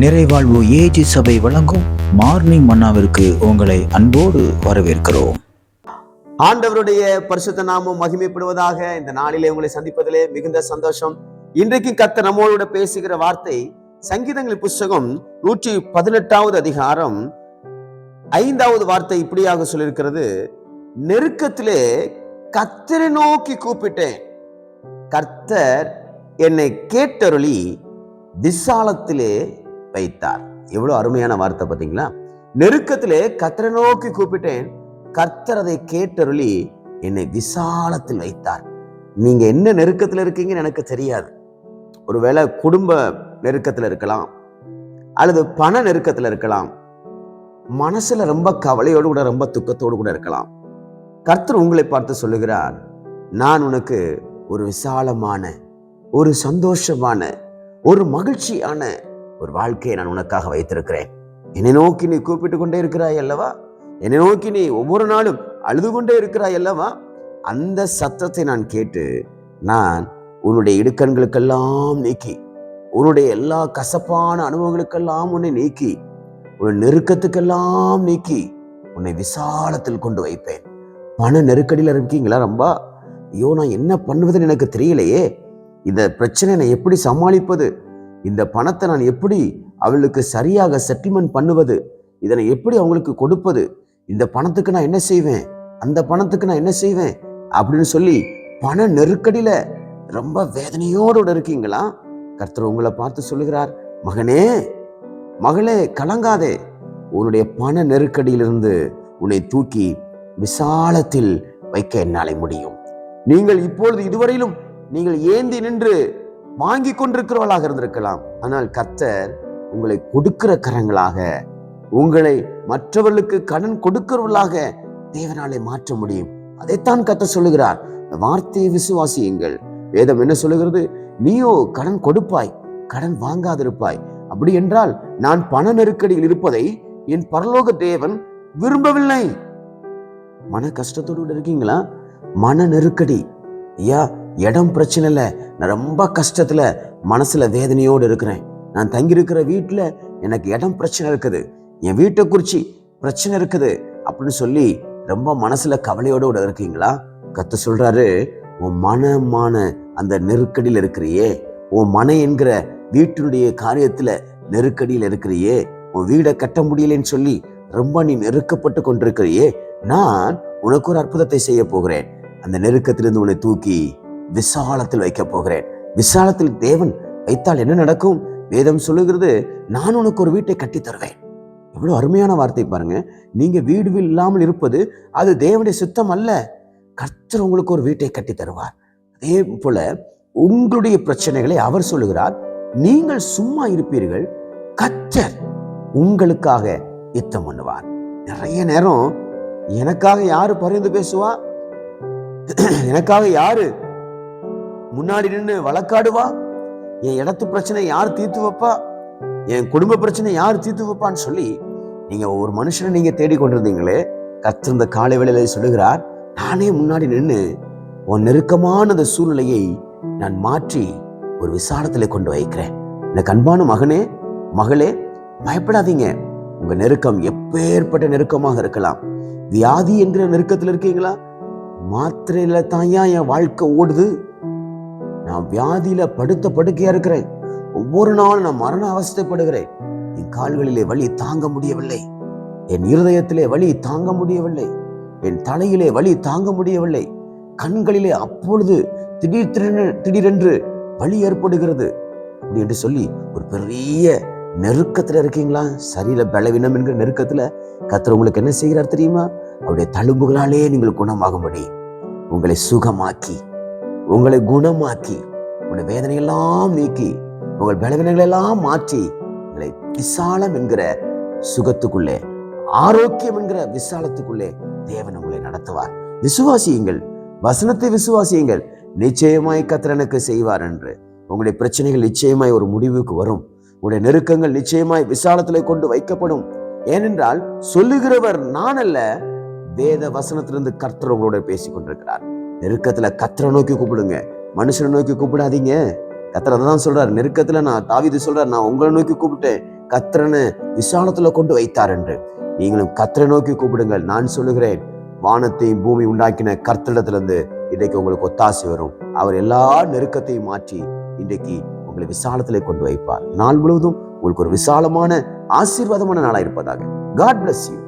நிறைவாழ்வு AG சபை வழங்கும் morning மன்னாவிற்கு உங்களை அன்போடு வரவேற்கிறோம். ஆண்டவருடைய பரிசுத்த நாமம் மகிமைப்படுவதாக இந்த நாளிலே உங்களை சந்திப்பதிலே மிகுந்த சந்தோஷம். இன்றைக்கு கத்த நம்மளோட பேசுகிற வார்த்தை சங்கீதங்களின் புஸ்தகம் நூற்றி பதினெட்டாவது அதிகாரம் ஐந்தாவது வார்த்தை இப்படியாக சொல்லியிருக்கிறது நெருக்கத்திலே கத்தரை நோக்கி கூப்பிட்டேன். கர்த்தர் என்னை கேட்டருளி விசாலத்திலே வைத்தார். எவ்வளவு அருமையான வார்த்தை பார்த்தீங்களா? நெருக்கத்திலே கத்தரை நோக்கி கூப்பிட்டேன். கர்த்தர் அதை கேட்டருளி என்னை விசாலத்தில் வைத்தார். நீங்க என்ன நெருக்கத்தில் இருக்கீங்கன்னு எனக்கு தெரியாது. ஒருவேளை குடும்ப நெருக்கத்தில் இருக்கலாம். அல்லது பண நெருக்கத்தில் இருக்கலாம். மனசுல ரொம்ப கவலையோடு கூட ரொம்ப துக்கத்தோடு கூட இருக்கலாம். கர்த்தர் உங்களை பார்த்து சொல்லுகிறார் நான் உனக்கு ஒரு விசாலமான ஒரு சந்தோஷமான ஒரு மகிழ்ச்சியான ஒரு வாழ்க்கையை நான் உனக்காக வைத்திருக்கிறேன். என்னை நோக்கி நீ கூப்பிட்டு கொண்டே இருக்கிறாய் அல்லவா? என்னை நோக்கி நீ ஒவ்வொரு நாளும் அழுது கொண்டே இருக்கிறாய் அல்லவா? அந்த சத்தத்தை நான் கேட்டு நான் உன்னுடைய இடுக்கண்களுக்கெல்லாம் நீக்கி உன்னுடைய எல்லா கசப்பான அனுபவங்களுக்கெல்லாம் உன்னை நீக்கி உன் நெருக்கத்துக்கெல்லாம் நீக்கி உன்னை விசாலத்தில் கொண்டு வைப்பேன். பண நெருக்கடியில் இருக்கீங்களா ரொம்ப? ஐயோ நான் என்ன பண்ணுவதுன்னு எனக்கு தெரியலையே. இந்த பிரச்சனை நான் எப்படி சமாளிப்பது? இந்த பணத்தை நான் எப்படி அவளுக்கு சரியாக செட்டில்மெண்ட் பண்ணுவது? இதனை எப்படி அவங்களுக்கு கொடுப்பது? இந்த பணத்துக்கு நான் என்ன செய்வேன்? அந்த பணத்துக்கு நான் என்ன செய்வேன்? அப்படின்னு சொல்லி பண நெருக்கடியில ரொம்ப வேதனையோடு இருக்கீங்களா? கர்த்தர் உங்களை பார்த்து சொல்லுகிறார் மகனே மகளே கலங்காதே. உன்னுடைய பண நெருக்கடியிலிருந்து உன்னை தூக்கி விசாலத்தில் வைக்க என்னாலே முடியும். நீங்கள் இப்பொழுது இதுவரையிலும் நீங்கள் ஏந்தி நின்று வாங்கி கொண்டிருக்கிறவளாக இருந்திருக்கலாம். ஆனால் கர்த்தர் உங்களை கொடுக்கிற கரங்களாக உங்களை மற்றவர்களுக்கு கடன் கொடுக்கிறவர்களாக தேவனாலே மாற்ற முடியும். அதைத்தான் கத்த சொல்லுகிறார். வார்த்தையை விசுவாசியுங்கள். வேதம் என்ன சொல்லுகிறது? நீயோ கடன் கொடுப்பாய் கடன் வாங்காதிருப்பாய். அப்படி என்றால் நான் பண நெருக்கடியில் இருப்பதை என் பரலோக தேவன் விரும்பவில்லை. மன கஷ்டத்தோடு இருக்கீங்களா? மன நெருக்கடி. ஐயா இடம் பிரச்சனை இல்லை நான் ரொம்ப கஷ்டத்தில் மனசில் வேதனையோடு இருக்கிறேன். நான் தங்கியிருக்கிற வீட்டில் எனக்கு இடம் பிரச்சனை இருக்குது. என் வீட்டை குறித்து பிரச்சனை இருக்குது. அப்படின்னு சொல்லி ரொம்ப மனசில் கவலையோடு இருக்கீங்களா? கத்து சொல்கிறாரு உன் மனமான அந்த நெருக்கடியில் இருக்கிறியே. உன் மன என்கிற வீட்டினுடைய காரியத்தில் நெருக்கடியில் இருக்கிறியே. உன் வீடை கட்ட முடியலன்னு சொல்லி ரொம்ப நீ நெருக்கப்பட்டு கொண்டிருக்கிறியே. நான் உனக்கு ஒரு அற்புதத்தை செய்ய போகிறேன். அந்த நெருக்கத்திலிருந்து உன்னை தூக்கி விசாலத்தில் வைக்க போகிறேன். விசாலத்தில் தேவன் வைத்தால் என்ன நடக்கும்? வேதம் சொல்லுகிறது நான் உனக்கு ஒரு வீட்டை கட்டி தருவேன். எவ்வளோ அருமையான வார்த்தை பாருங்க. நீங்க வீடு இல்லாமல் இருப்பது அது தேவனுடைய சுத்தம் அல்ல. கர்த்தர் உங்களுக்கு ஒரு வீட்டை கட்டி தருவார். அதே போல உங்களுடைய பிரச்சனைகளை அவர் சொல்லுகிறார். நீங்கள் சும்மா இருப்பீர்கள். கர்த்தர் உங்களுக்காக யுத்தம் பண்ணுவார். நிறைய நேரம் எனக்காக யாரு பரிந்து பேசுவா? எனக்காக யாரு முன்னாடி நின்று வழக்காடுவா? என் இடத்து பிரச்சனை யார் தீர்த்து வைப்பா? என் குடும்ப பிரச்சனை யார் தீர்த்து வைப்பான்னு சொல்லி நீங்க ஒரு மனுஷனை நீங்க தேடிக்கொண்டிருந்தீங்களே கத்திருந்த காலை வேளையில சொல்லுகிறார் நானே முன்னாடி நின்று உன் நெருக்கமான அந்த சூழ்நிலையை நான் மாற்றி ஒரு விசாரத்தில் கொண்டு வைக்கிறேன். எனக்கு அன்பான மகனே மகளே பயப்படாதீங்க. உங்க நெருக்கம் எப்பேற்பட்ட நெருக்கமாக இருக்கலாம். வியாதி என்கிற நெருக்கத்தில் இருக்கீங்களா? மாத்திரையில தாயா என் வாழ்க்கை ஓடுது. நான் வியாதியில படுத்த படுக்கையா இருக்கிறேன். ஒவ்வொரு நாளும் நான் மரண அவஸ்தைப்படுகிறேன். என் கால்களிலே வலி தாங்க முடியவில்லை. என் இருதயத்திலே வலி தாங்க முடியவில்லை. என் தலையிலே வலி தாங்க முடியவில்லை. கண்களிலே அப்பொழுது திடீர் திடீரென்று வலி ஏற்படுகிறது. அப்படி என்று சொல்லி ஒரு பெரிய நெருக்கத்துல இருக்கீங்களா? சரீர பலவீனம் என்கிற நெருக்கத்துல கத்தர் உங்களுக்கு என்ன செய்கிறார் தெரியுமா? அவருடைய தழும்புகளாலே நீங்கள் குணமாகும்படி உங்களை சுகமாக்கி உங்களை குணமாக்கி உங்களுடைய வேதனையெல்லாம் நீக்கி உங்கள் பலவீனங்களெல்லாம் மாற்றி உங்களை விசாலம் என்கிற சுகத்துக்குள்ளே ஆரோக்கியம் என்கிற விசாலத்துக்குள்ளே தேவன் உங்களை நடத்துவார். விசுவாசியுங்கள் வசனத்தை விசுவாசியுங்கள். நிச்சயமாய் கத்திரனுக்கு செய்வார் என்று. உங்களுடைய பிரச்சனைகள் நிச்சயமாய் ஒரு முடிவுக்கு வரும். உங்களுடைய நெருக்கங்கள் நிச்சயமாய் விசாலத்திலே கொண்டு வைக்கப்படும். ஏனென்றால் சொல்லுகிறவர் நான் அல்ல வேத வசனத்திலிருந்து கர்த்தர் உங்களோட பேசிக் கொண்டிருக்கிறார் நெருக்கத்தில் கத்தரை நோக்கி கூப்பிடுங்க. மனுஷனை நோக்கி கூப்பிடாதீங்க. கத்தர் தான் சொல்றாரு. நெருக்கத்துல நான் தாவீது சொல்றாரு நான் உங்களை நோக்கி கூப்பிட்டேன். கத்திரனை விசாலத்தில் கொண்டு வைத்தார் என்று. நீங்களும் கத்திரை நோக்கி கூப்பிடுங்கள். நான் சொல்லுகிறேன் வானத்தையும் பூமி உண்டாக்கின கர்த்தடத்திலிருந்து இன்றைக்கு உங்களுக்கு ஒத்தாசை வரும். அவர் எல்லா நெருக்கத்தையும் மாற்றி இன்றைக்கு உங்களை விசாலத்திலே கொண்டு வைப்பார். நாள் முழுவதும் உங்களுக்கு ஒரு விசாலமான ஆசீர்வாதமான நாளாக இருப்பதாக. God bless you